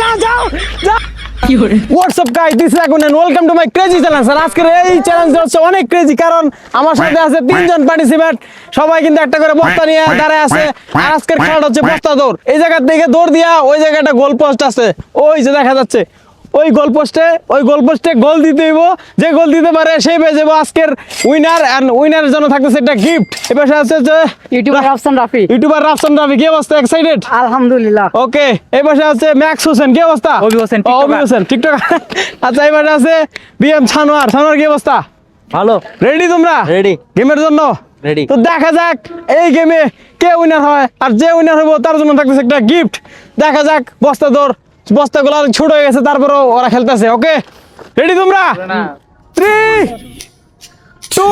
যাও যাও যাও যাও। What's up guys this is welcome to my crazy challenge sir আজকের এই চ্যালেঞ্জটা হচ্ছে অনেক ক্রেজি কারণ আমার সাথে আছে তিনজন পার্টিসিপেন্ট সবাই কিন্তু একটা করে বস্তা নিয়ে দাঁড়ায় আছে। আর আজকের খেলাটা হচ্ছে বস্তা দৌড়। এই জায়গা থেকে দৌড় দিয়া ওই জায়গাটা গোল পোস্ট আছে। ওই যে দেখা যাচ্ছে। ওই গোল পোস্টে ওই গোল পোস্টে গোল দিতে হইব। যে গোল দিতে পারে সেই পেয়ে যাব আজকের উইনার এন্ড উইনারের জন্য থাকতেছে একটা গিফট এ পাশে আছে যে ইউটিউবার রাফসান রাফি ইউটিউবার রাফসান রাফি কি অবস্থা? এক্সাইটেড আলহামদুলিল্লাহ। ওকে এই পাশে আছে ম্যাক্স হোসেন কি অবস্থা? অভি হোসেন, অভি টিকটকার। হোসেন টিকটক আচ্ছা এই পাশে আছে বিএম ছানোয়ার ছানোয়ার কি অবস্থা? ভালো। রেডি তোমরা? রেডি গেমের জন্য? রেডি তো দেখা যাক এই গেমে কে উইনার হয়। আর যে উইনার হইব তার জন্য থাকতেছে একটা গিফট দেখা যাক বস্তা দৌড় বস্তাগুলো ছোট হয়ে গেছে তারপরও ওরা খেলতেছে ওকে রেডি তোমরা three two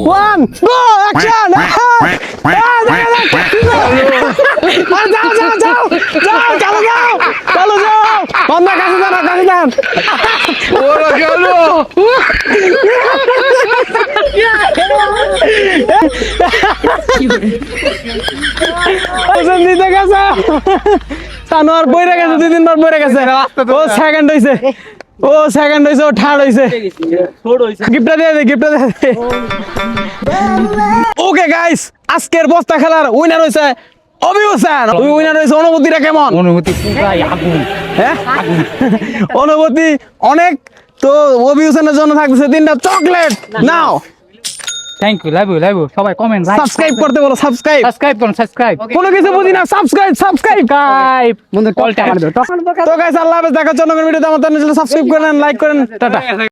one go action যাও যাও যাও যাও চলো যাও চলো যাও বন্ধা কাছে যান কাছে যান ওরা গেল দিতে গেছে বইরে গেছে দুই দিন পর বইরে গেছে ও সেকেন্ড হইছে। ও সেকেন্ড হইছে ও থার্ড হইছে। গিফটটা দিয়ে দে গিফটটা দিয়ে দে। ওকে গাইস আজকের বস্তা খেলার উইনার হইছে উইনার হইছে অনুভূতিটা কেমন? অনুভূতি পুরাই আগুন। হ্যাঁ? অনুভূতি অনেক। তো অভিহসেনের জন্য থাকতেছে তিনটা chocolate now thank you love you love you সবাই কমেন্ট লাইক সাবস্ক্রাইব করতে বলো সাবস্ক্রাইব সাবস্ক্রাইব করুন সাবস্ক্রাইব কোনো কিছু বুঝি না সাবস্ক্রাইব সাবস্ক্রাইব গাইস বন্ধু কলটা আমার দাও তো গাইস আল্লাহ হাফেজ। দেখার জন্য ভিডিওতে আমার চ্যানেল সাবস্ক্রাইব করেন লাইক করেন। টাটা।